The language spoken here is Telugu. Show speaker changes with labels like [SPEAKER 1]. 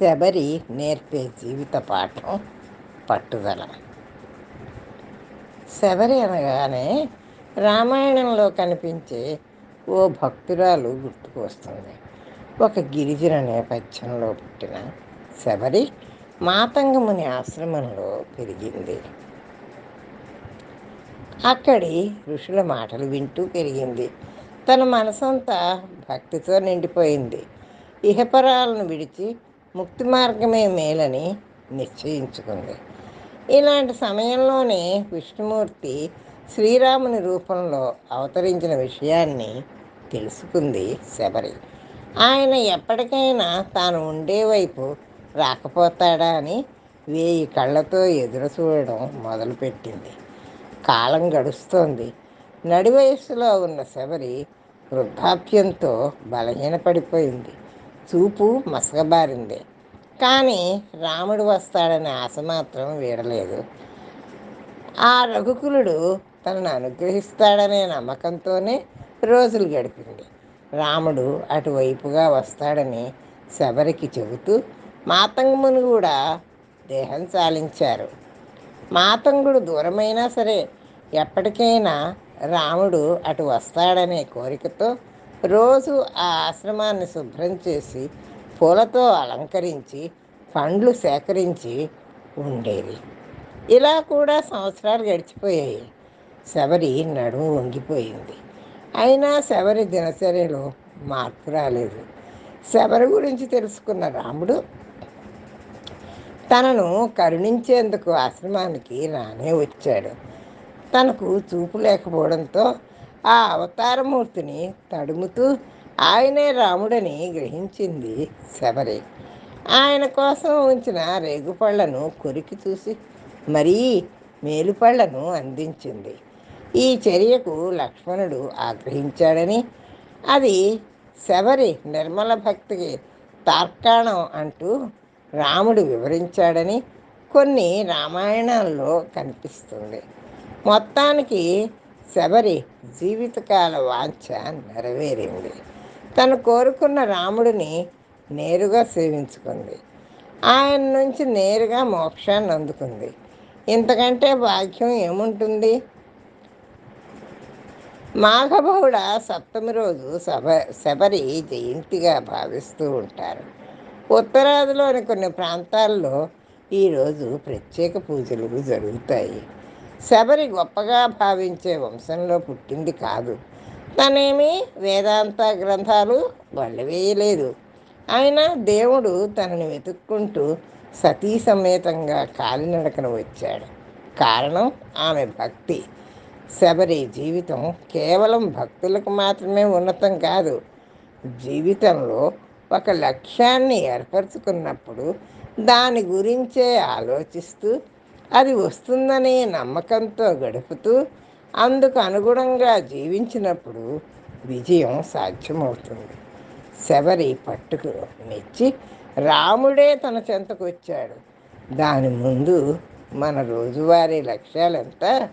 [SPEAKER 1] శబరి నేర్పే జీవిత పాఠం పట్టుదల. శబరి అనగానే రామాయణంలో కనిపించే ఓ భక్తురాలు గుర్తుకొస్తుంది. ఒక గిరిజన నేపథ్యంలో పుట్టిన శబరి మాతంగముని ఆశ్రమంలో పెరిగింది. అక్కడి ఋషుల మాటలు వింటూ పెరిగింది. తన మనసంతా భక్తితో నిండిపోయింది. ఇహపరాలను విడిచి ముక్తి మార్గమే మేలని నిశ్చయించుకుంది. ఇలాంటి సమయంలోనే విష్ణుమూర్తి శ్రీరాముని రూపంలో అవతరించిన విషయాన్ని తెలుసుకుంది శబరి. ఆయన ఎప్పటికైనా తాను ఉండే వైపు రాకపోతాడా అని వేయి కళ్ళతో ఎదురు చూడడం మొదలుపెట్టింది. కాలం గడుస్తోంది. నడి వయస్సులో ఉన్న శబరి వృద్ధాప్యంతో బలహీనపడిపోయింది. చూపు మసకబారింది. కానీ రాముడు వస్తాడనే ఆశ మాత్రం వీడలేదు. ఆ రఘుకులుడు తనను అనుగ్రహిస్తాడనే నమ్మకంతోనే రోజులు గడిపింది. రాముడు అటువైపుగా వస్తాడని శబరికి చెబుతూ మాతంగుని కూడా దేహం చాలించారు. మాతంగుడు దూరమైనా సరే ఎప్పటికైనా రాముడు అటు వస్తాడనే కోరికతో రోజు ఆ ఆశ్రమాన్ని శుభ్రం చేసి పూలతో అలంకరించి పండ్లు సేకరించి ఉండేది. ఇలా కూడా సంవత్సరాలు గడిచిపోయాయి. శబరి నడుము వంగిపోయింది. అయినా శబరి దినచర్యలో మార్పు రాలేదు. శబరి గురించి తెలుసుకున్న రాముడు తనను కరుణించేందుకు ఆశ్రమానికి రానే వచ్చాడు. తనకు చూపు లేకపోవడంతో ఆ అవతారమూర్తిని తడుముతూ ఆయనే రాముడని గ్రహించింది శబరి. ఆయన కోసం ఉంచిన రేగుపళ్ళను కొరికి చూసి మరీ మేలుపళ్ళను అందించింది. ఈ చర్యకు లక్ష్మణుడు ఆగ్రహించాడని అది శబరి నిర్మల భక్తికి తార్కాణం అంటూ రాముడు వివరించాడని కొన్ని రామాయణాల్లో కనిపిస్తుంది. మొత్తానికి శబరి జీవితకాల వాంఛ నెరవేరింది. తను కోరుకున్న రాముడిని నేరుగా సేవించుకుంది. ఆయన నుంచి నేరుగా మోక్షాన్ని అందుకుంది. ఇంతకంటే భాగ్యం ఏముంటుంది? మాఘబహుళ సప్తమి రోజు సభ శబరి జయంతిగా భావిస్తూ ఉంటారు. ఉత్తరాదిలోని కొన్ని ప్రాంతాల్లో ఈరోజు ప్రత్యేక పూజలు జరుగుతాయి. శబరి గొప్పగా భావించే వంశంలో పుట్టింది కాదు. తనేమి వేదాంత గ్రంథాలు వేయలేదు. అయినా దేవుడు తనని వెతుక్కుంటూ సతీ సమేతంగా కాలినడకన వచ్చాడు. కారణం ఆమె భక్తి. శబరి జీవితం కేవలం భక్తులకు మాత్రమే ఉన్నతం కాదు. జీవితంలో ఒక లక్ష్యాన్ని ఏర్పరచుకున్నప్పుడు దాని గురించే ఆలోచిస్తూ అది వస్తుందనే నమ్మకంతో గడుపుతూ అందుకు అనుగుణంగా జీవించినప్పుడు విజయం సాధ్యమవుతుంది. శబరి పట్టుకు మెచ్చి రాముడే తన చెంతకు వచ్చాడు. దాని ముందు మన రోజువారీ లక్ష్యాలంతా